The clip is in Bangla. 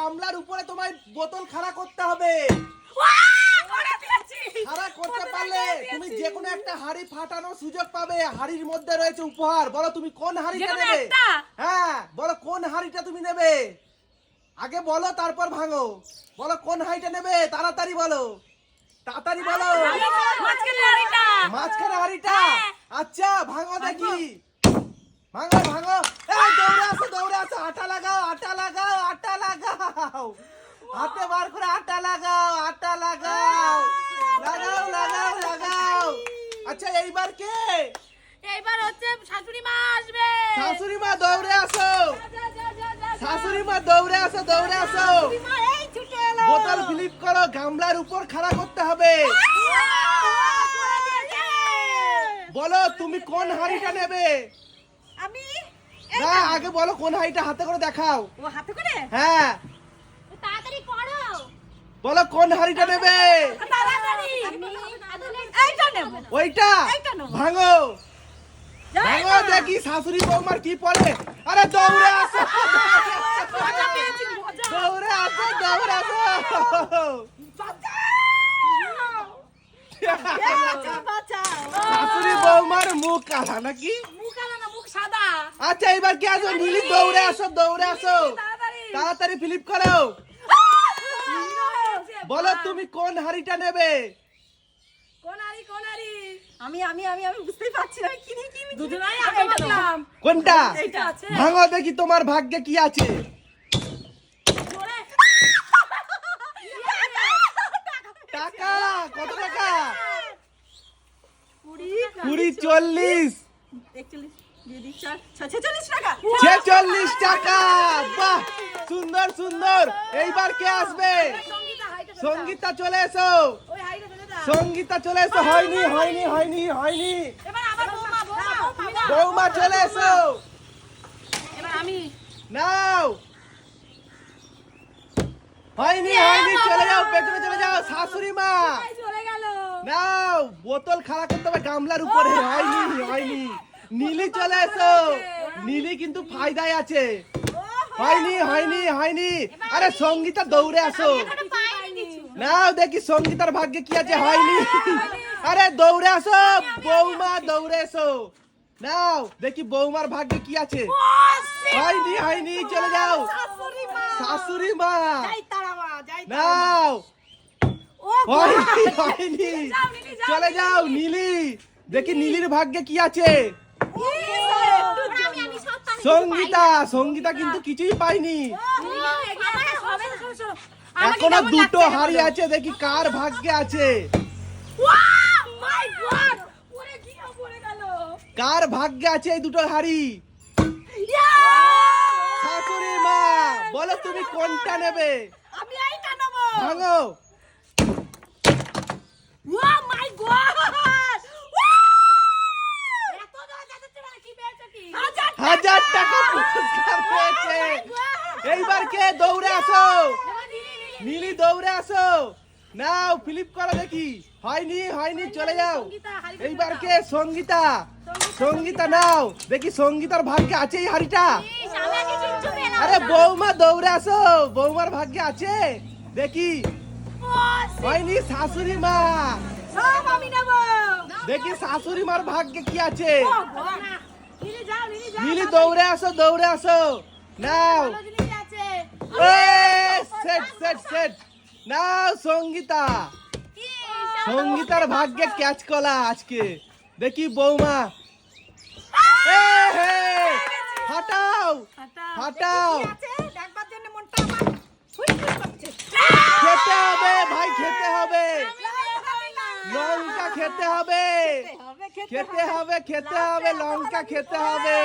গামলার উপরে তোমায় বোতল খাড়া করতে হবে। খাড়া করতে পারলে তুমি। যে কোনো একটা হাড়ি ফাটানোর সুযোগ পাবে। হাড়ির মধ্যে রয়েছে উপহার। বলো তুমি কোন হাড়িটা নেবে? হ্যাঁ বলো কোন হাড়িটা তুমি নেবে? আগে বলো তারপর ভাঙো। বলো কোন হাড়িটা নেবে? তাড়াতাড়ি বলো। তাড়াতাড়ি বলো। মাঝখানে। হাড়িটা। হ্যাঁ। আচ্ছা ভাঙো দেখি। ভাঙো ভাঙো। এই দৌড়ে আসো দৌড়ে আসো। আটা লাগাও আটা লাগাও আটা লাগাও। হাতে বার করে আটা লাগাও আটা লাগাও। লাগাও লাগাও লাগাও। আচ্ছা এইবার কে? এইবার হচ্ছে শাশুড়ি মা আসবে। শাশুড়ি মা দৌড়ে আসো। শাশুড়ি মা দৌড়ে আসো দৌড়ে আসো। বোতল ফ্লিপ করো গামলার উপর খাড়া করতে হবে। বলো তুমি কোন হাড়িটা নেবে? আমি? না আগে বলো কোন হাড়িটা হাতে করে দেখাও। ও হাতে করে? হ্যাঁ। তাড়াতাড়ি করো। বলো কোন হাড়িটা নেবে? তাড়াতাড়ি। এইটা নেব। ওইটা। ভাঙো। ভাঙো দেখি শাশুড়ি বৌমার কি পড়ে আরে দৌড়ে আসো। দৌড়ে আসো দৌড়ে আসো। বাঁচাও বাঁচাও শাশুড়ি বৌমার মুখ কালা নাকি? মুখ না মুখ সাদা। আচ্ছা এবার কি আসো? নীলি দৌড়ে আসো দৌড়ে আসো। তাড়াতাড়ি। তাড়াতাড়ি ফ্লিপ করো। বলো তুমি কোন হাড়িটা নেবে? আমি আমি আমি আমি বুঝতেই পারছি না আমি কিনি কিনি দুজনাই আগে বললাম। কোনটা? এইটা আছে। ভাঙো দেখি তোমার ভাগ্যে কি আছে। টাকা কত টাকা? কুড়ি। কুড়ি চল্লিশ। একচল্লিশ। ছেচল্লিশ টাকা। ছেচল্লিশ টাকা! বাহ! সুন্দর সুন্দর। এইবার কে আসবে? সঙ্গীতা চলে এসো। সঙ্গীতা চলে এসো। হয়নি হয়নি হয়নি হয়নি। বৌমা বৌমা বৌমা বৌমা। চলে এসো। এবার আমি। নাও। হয়নি হয়নি চলে যাও পেছনে চলে যাও শাশুড়ি মা। নাও বোতল খাড়া করতে হবে গামলার উপরে। হয়নি। হয়নি। নীলি চলে এসো। নীলি কিন্তু ফায়দায় আছে। হয়নি হয়নি হয়নি। আরে সঙ্গীতা দৌড়ে আসো। নাও দেখি সঙ্গীতার ভাগ্যে কি আছে হয়নি। আরে দৌড়ে আসো বৌমা দৌড়ে এসো। নাও দেখি বৌমার ভাগ্যে কি আছে। হয়নি হয়নি চলে যাও। শাশুড়ি মা। নাও। হয়নি হয়নি। চলে যাও নীলি। দেখি নীলির ভাগ্যে কি আছে। সঙ্গীতা সঙ্গীতা কিন্তু কিছুই পাইনি। এখনও দুটো হাড়ি আছে দেখি কার ভাগ্যে আছে। কার ভাগ্যে আছে এই দুটো হাড়ি? শাশুড়ি মা বলো তুমি কোনটা নেবে? আমি এইটা নেব। ভাঙো। এইবার কে দৌড়ে আসো? নীলি দৌড়ে আসো। নাও ফ্লিপ করো দেখি। হয়নি হয়নি চলে যাও। এইবার কে? সঙ্গীতা। সঙ্গীতা নাও। দেখি সঙ্গীতার ভাগ্যে আছে এই হাড়িটা। আরে বৌমা দৌড়ে আসো। বৌমার ভাগ্যে আছে। দেখি। হয়নি শাশুড়ি মা। দেখি শাশুড়ি মার ভাগ্যে কি আছে। নীলি দৌড়ে আসো দৌড়ে আসো। নাও। সেট সেট সেট নাও সঙ্গীতা। সঙ্গীতার ভাগ্যে ক্যাচ কলা আজকে। দেখি বৌমা। হে হাটাও হাটাও। খেতে হবে ভাই খেতে হবে। লঙ্কা খেতে হবে। খেতে হবে খেতে হবে। লঙ্কা খেতে হবে।